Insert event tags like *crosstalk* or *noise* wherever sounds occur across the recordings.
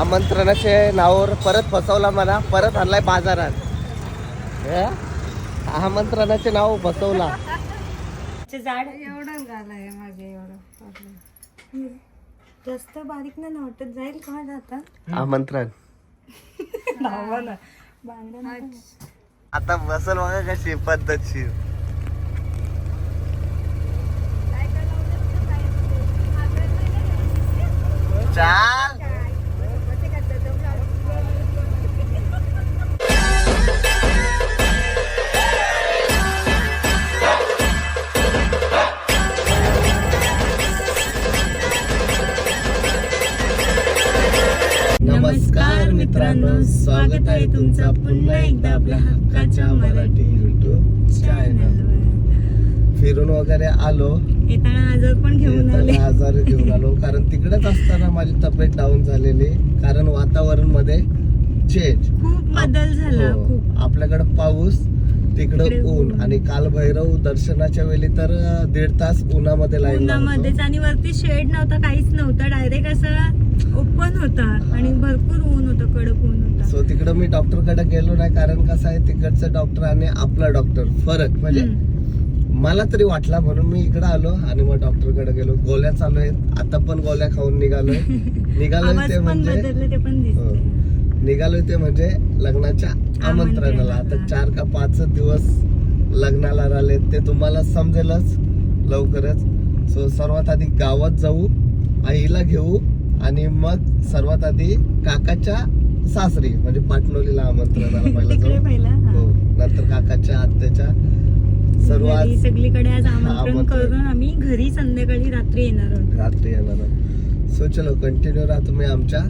आमंत्रणाचे नावावर परत फसवला मला परत आणलाय बाजारात. हे? आमंत्रणाचे नाव फसवला झाड? एवढं झालंय माझे एवढं. आपलं. जास्त बारीक नाही ना वाटत. जाईल का जाता आमंत्रण. आता बसल बघा कशी पद्धतशीर. चाल मित्रांनो स्वागत आहे तुमचं पुन्हा एकदा आपल्या हक्काच्या मराठी युट्यूब चॅनल फिरून वगैरे आलो. येताना आजार पण घेऊन आले. येताना आजारी घेऊन आलो. कारण तिकडेच असताना माझी तब्येत डाऊन झालेली. कारण वातावरणमध्ये चेंज खूप बदल झाला खूप. आपल्याकडे पाऊस तिकडं ऊन. आणि काल भैरव दर्शनाच्या वेळी तर दीड तास उन्हामध्ये लाईन उन्हामध्येच. आणि वरती शेड नव्हता काहीच नव्हतं. डायरेक्ट असं ओपन होता आणि भरपूर ऊन होतं कडक ऊन होता. सो तिकडं मी डॉक्टरकडे गेलो नाही कारण कसं आहे तिकडचं डॉक्टर आणि आपला डॉक्टर फरक म्हणजे. मला तरी वाटला म्हणून मी इकडे आलो आणि मग डॉक्टरकडे गेलो. गोळ्या चालू आहेत. आता पण गोळ्या खाऊन निघालोय. *laughs* निघालोय ते म्हणजे हो. निघालोय ते म्हणजे लग्नाच्या आमंत्रणाला. आता. चार का पाच दिवस लग्नाला राहिले ते तुम्हाला समजेलच लवकरच. सो सर्वात आधी गावात जाऊ आईला घेऊ आणि मग सर्वात आधी काकाच्या सासरी म्हणजे पाटणोलीला आमंत्रणाला *laughs* पहिला हा. नंतर काकाच्या आत्याच्या सर्वात. सगळीकडे आज आमंत्रण आमंत्रण. करून आम्ही घरी संध्याकाळी रात्री येणार आहोत. रात्री येणार सो चलो कंटिन्यू राहा तुम्ही आमच्या.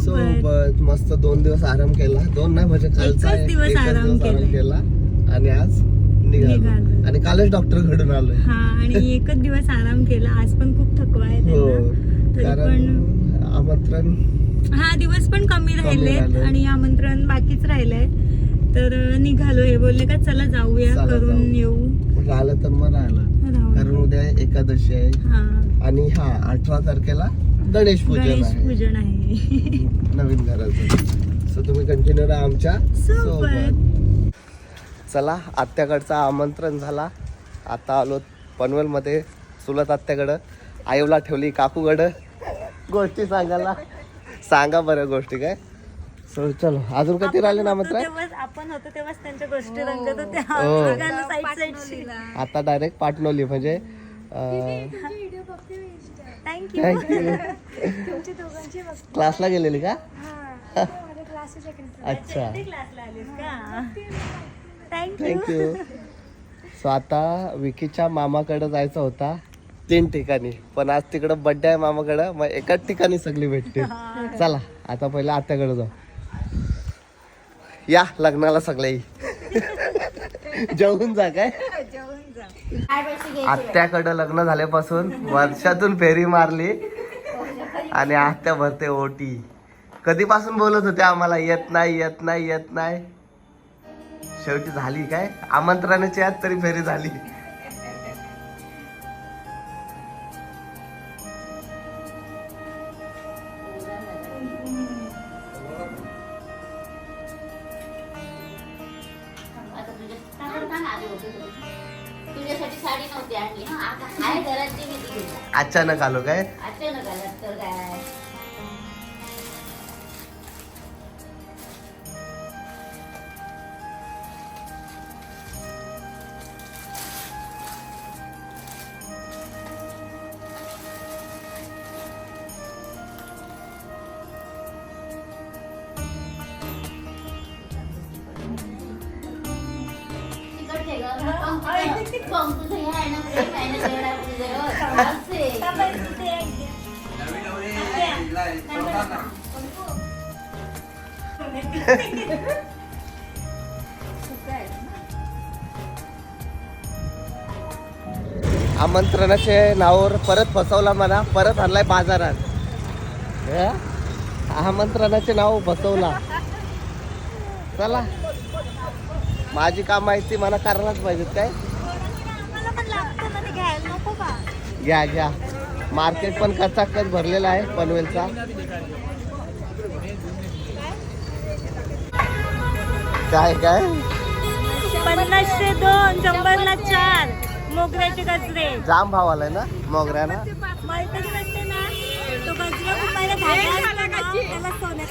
सोबत. मस्त दोन दिवस आराम केला. दोन नाही म्हणजे कालचा एक- दिवस आराम. केला. आणि आज निघालो. आणि कालच डॉक्टर घडून आलोय. हा आणि एकच दिवस आराम केला. आज पण खूप थकवा आहे हो. कारण आमंत्रण हा दिवस पण कमी राहिले. आणि आमंत्रण बाकीच राहिलंय. तर निघालो हे बोलले का चला जाऊया करून. येऊ. राहिलं तर मग राहिलं. राहू कारण. उद्या एकादशी आहे. हा. आणि हा अठरा तारखेला गणेश पूजन पूजन आहे. *laughs* नवीन घराचं. सो तुम्ही कंटिन्यू राहा आमच्यासोबत. चला आत्याकडचं आमंत्रण झाला. आता आलो पनवेलमध्ये चुलत आत्याकडं. आईला ठेवली काकूकडं. गोष्टी सांगायला. सांगा बरं गोष्टी काय. सो चलो. अजून कधी राहिले ना तेव्हाच आपण होतो तेव्हाच त्यांच्या गोष्टी रंगत होत्या. हो. आता डायरेक्ट पाटणवली म्हणजे क्लासला गेलेली का? अच्छा. क्लासला आलीस का? थँक्यू थँक्यू सो आता विकीच्या मामाकडे जायचा होता. तीन ठिकाणी. पण आज तिकडं बड्डे आहे मामाकडं मग एकाच ठिकाणी सगळी भेटते. चला आता पहिला आत्याकडे जाऊ. या लग्नाला सगळे. जेवून जा काय? आत्याकडं लग्न झाल्यापासून वर्षातून फेरी मारली आणि आत्या भरते ओटी. कधीपासून बोलत होते आम्हाला येत नाही येत नाही येत नाही. शेवटी झाली काय? आमंत्रणाची आज तरी फेरी झाली. साडी नव्हती आणली. हा आता हाय घरात ती. अचानक आलो काय? अचानक आलात तर काय? आमंत्रणाचे नावावर परत फसवला मला परत आणलाय बाजारात. आमंत्रणाचे नाव फसवला चला. माझी काम माहिती मला करायलाच पाहिजेत काय? घ्या घ्या. मार्केट पण कचाकच भरलेला आहे पनवेलचा. काय काय? पन्नासशे दोन शंभर ला चार. मोगऱ्याचे गजरे. जाम भाव आलाय ना मोगऱ्याला? ना?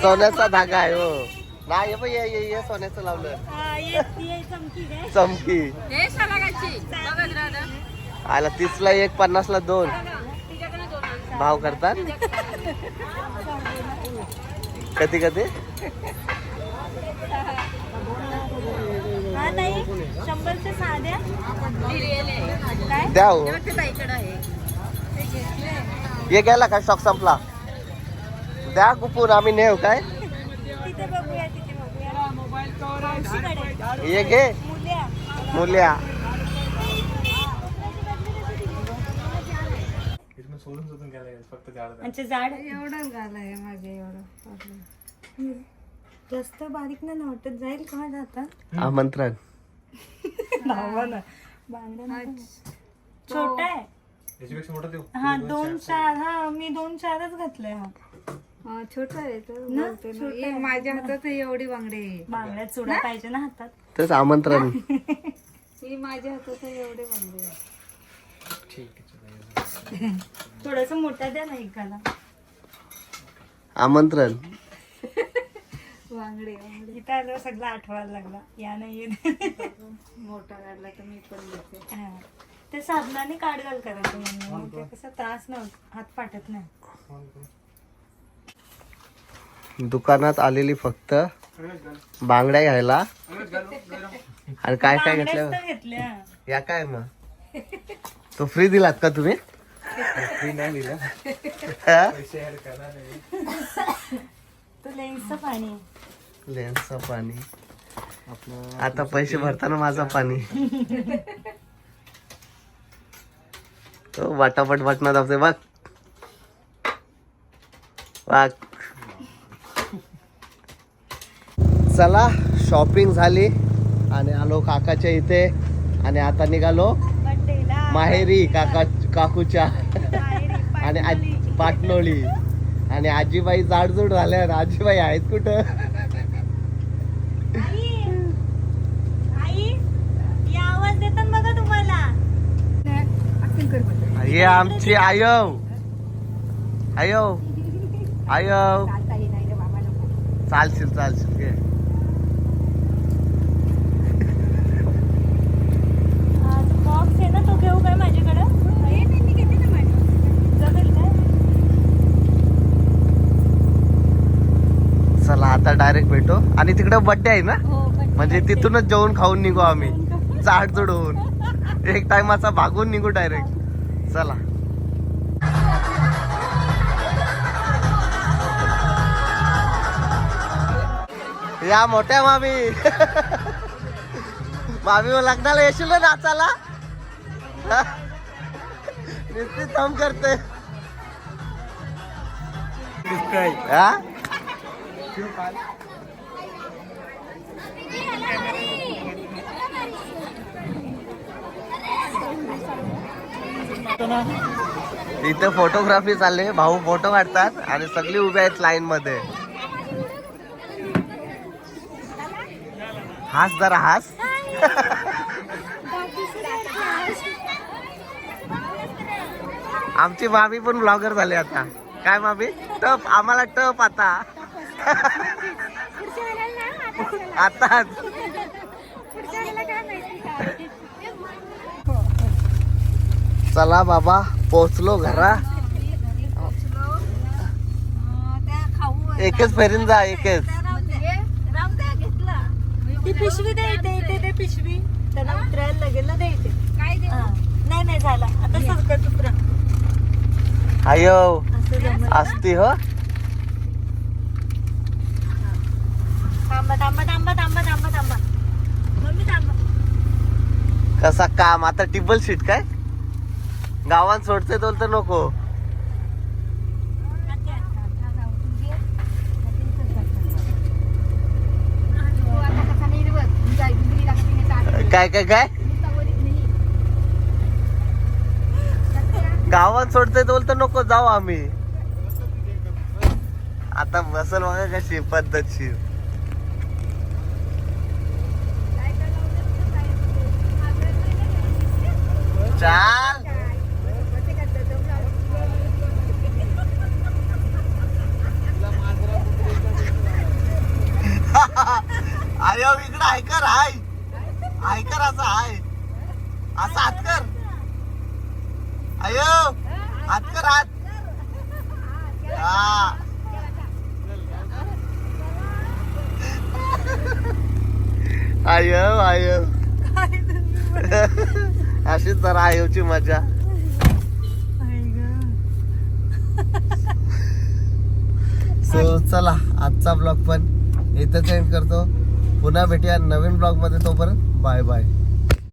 सोन्याचा धागा आहे हो. नाही हे बघ, हे- सोन्याचं लावलं. चमकी चमकी. आला तीसला एक पन्नासला दोन. भाव करतात? कधी कधी? हा द्या हो. ये गेला का स्टॉक संपला? द्या कुपूर आम्ही नेऊ काय? तिथे बघूया तिथे बघूया मावशीकडे. ये घे मुल्या मुल्या आमचे झाड. एवढं झालंय माझे एवढं. आपलं. जास्त बारीक नाही ना वाटत. जाईल का जाता आमंत्रण. छोटा आहे. हा दोन चार. हा मी दोन चारच घातले हा. हा, छोटं आहे तर ना, बोलते ना. छोटं हे आहे. माझ्या हातात एवढी बांगडी आहे. बांगड्यात चुडा पाहिजे ना हातात. तेच आमंत्रण. *laughs* ही माझ्या हातात एवढी बांगडी आहे. थोडस मोठा द्या ना एकाला आमंत्रण. बांगडी बांगडी इथं आलं सगळं आठवायला लागला. या नाही येत. मोठा काढला तर मी पण हा. ते साबणाने काढगाल करायचं म्हणून ते कसं त्रास नव्हतं हात फाटत नाही. दुकानात आलेली फक्त बांगड्या घ्यायला. आणि काय काय बांगड्याच घेतलं तर घेतल्या. या काय मग? तो फ्री दिलात का तुम्ही? फ्री नाही दिला तो लेन्सचं पाणी लेन्सचं पाणी आता पैसे भरताना माझा पाणी तो वाटापट वाटणार दाबते बघ बघ चला शॉपिंग झाली. आणि आलो काकाच्या इथे. आणि आता निघालो. माहेरी काका काकूच्या. आणि. आज पाटणोली आणि आजीबाई जाडजूड झाल्या. आजीबाई आहेत कुठं? आई आई या आवाज देतात बघा तुम्हाला. हे आमची आयव. आयव. आयव. चालशील चालशील घे बॉक्स आहे ना तो घेऊ काय माझ्याकडं जमेल काय चला आता डायरेक्ट भेटू. आणि तिकडे बड्डे आहे ना? हो म्हणजे तिथूनच जेवण खाऊन निघू आम्ही. जाडजूड होऊन एक टायमाचा भागून निघू डायरेक्ट चला. या मोठ्या मामी. मामी मग लग्नाला येशील ना नाचाला? नुसती थंब करते. हा? इथे फोटोग्राफी चालले भाऊ फोटो काढतात आणि सगळी उभे आहेत लाईन मध्ये. हास जरा हास. आमची मामी पण ब्लॉगर झाली आता. काय मामी? टप. आम्हाला टप आता. आताच. चला बाबा पोचलो घरा. एकच फेरीन जा एकच. ती पिशवी दे इथे पिशवी. त्याला उतरायला लागेल ना दे इथे. हा. नाही नाही झाला. आता सरकत उतरा. आयो? असती हो. थांबा थांबा थांबा थांबा थांबा थांबा. मम्मी थांबा. कसा काम आता टिबल सीट काय? गावात सोडते तोल तर नको. काय काय काय? गावात सोडते तर नको जाऊ आम्ही. आता बसल बघा कशी पद्धतशी चाल. आयो आयो *laughs* अशीच जरा आयोची मजा. सो चला आजचा ब्लॉग पण इथंच एंड करतो. पुन्हा भेटूया नवीन ब्लॉगमध्ये तोपर्यंत. Bye bye